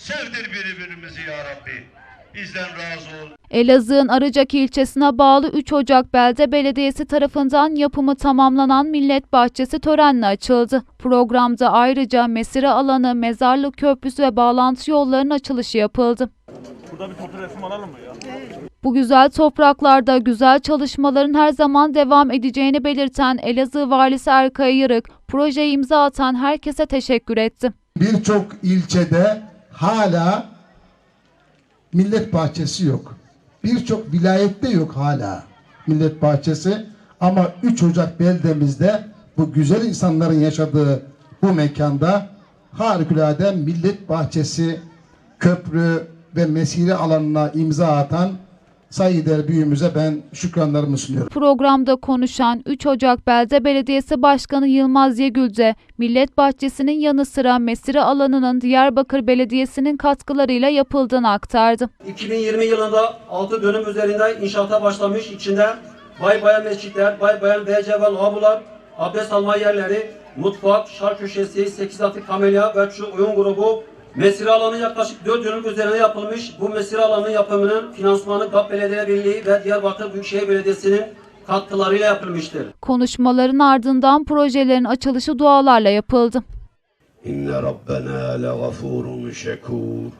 Sevdir birbirimizi ya Rabbi. Bizden razı ol. Elazığ'ın Arıcak ilçesine bağlı 3 Ocak Belde Belediyesi tarafından yapımı tamamlanan Millet Bahçesi törenle açıldı. Programda ayrıca mesire alanı, mezarlık köprüsü ve bağlantı yollarının açılışı yapıldı. Burada bir resim alalım mı ya? Bu güzel topraklarda güzel çalışmaların her zaman devam edeceğini belirten Elazığ Valisi Erkay Yırık, projeye imza atan herkese teşekkür etti. Birçok ilçede hala millet bahçesi yok. Birçok vilayette yok hala millet bahçesi. Ama 3 Ocak beldemizde bu güzel insanların yaşadığı bu mekanda harikulade millet bahçesi, köprü ve mesire alanına imza atan saygıdeğer büyüğümüze ben şükranlarımı sunuyorum. Programda konuşan 3 Ocak Belde Belediyesi Başkanı Yılmaz Yegülce, Millet Bahçesi'nin yanı sıra mesire alanının Diyarbakır Belediyesi'nin katkılarıyla yapıldığını aktardı. 2020 yılında 6 dönüm üzerinde inşaata başlamış. İçinde bay bayan mescitler, bay bayan BC ve lavabolar, abdest alma yerleri, mutfak, şar köşesi, 8 atık kamelya ve şu oyun grubu mesire alanı yaklaşık 4 dönüm üzerine yapılmış. Bu mesire alanının yapımının finansmanı GAP Belediye Birliği ve Diyarbakır Büyükşehir Belediyesi'nin katkılarıyla yapılmıştır. Konuşmaların ardından projelerin açılışı dualarla yapıldı. İnne Rabbena legafurun şekur.